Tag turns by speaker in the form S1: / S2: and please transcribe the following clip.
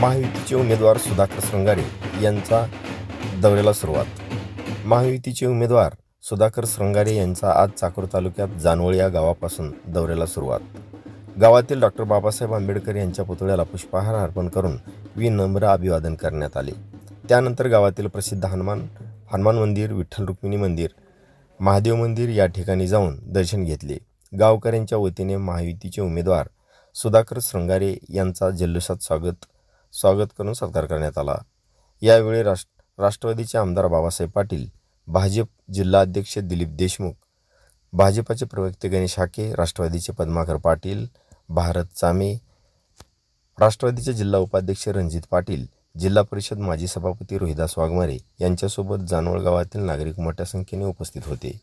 S1: महायुतीचे उमेदवार सुधाकर श्रंगारे यांचा दौऱ्याला सुरुवात. महायुतीचे उमेदवार सुधाकर श्रंगारे यांचा आज चाकूर तालुक्यात जानवळ या गावापासून दौऱ्याला सुरुवात. गावातील डॉक्टर बाबासाहेब आंबेडकर यांच्या पुतळ्याला पुष्पहार अर्पण करून विनम्र अभिवादन करण्यात आले. त्यानंतर गावातील प्रसिद्ध हनुमान हनुमान मंदिर विठ्ठल रुक्मिणी मंदिर महादेव मंदिर या ठिकाणी जाऊन दर्शन घेतले. गावकऱ्यांच्या वतीने महायुतीचे उमेदवार सुधाकर श्रंगारे यांचा जल्लोषात स्वागत स्वागत करून सत्कार करण्यात आला. यावेळी राष्ट्र राष्ट्रवादीचे आमदार बाबासाहेब पाटील भाजप जिल्हाध्यक्ष दिलीप देशमुख भाजपाचे प्रवक्ते गणेश हाके राष्ट्रवादीचे पद्माकर पाटील भारत चामे राष्ट्रवादीचे जिल्हा उपाध्यक्ष रणजित पाटील जिल्हा परिषद माजी सभापती रोहिदास वाघमारे यांच्यासोबत जानवळ गावातील नागरिक मोठ्या संख्येने उपस्थित होते.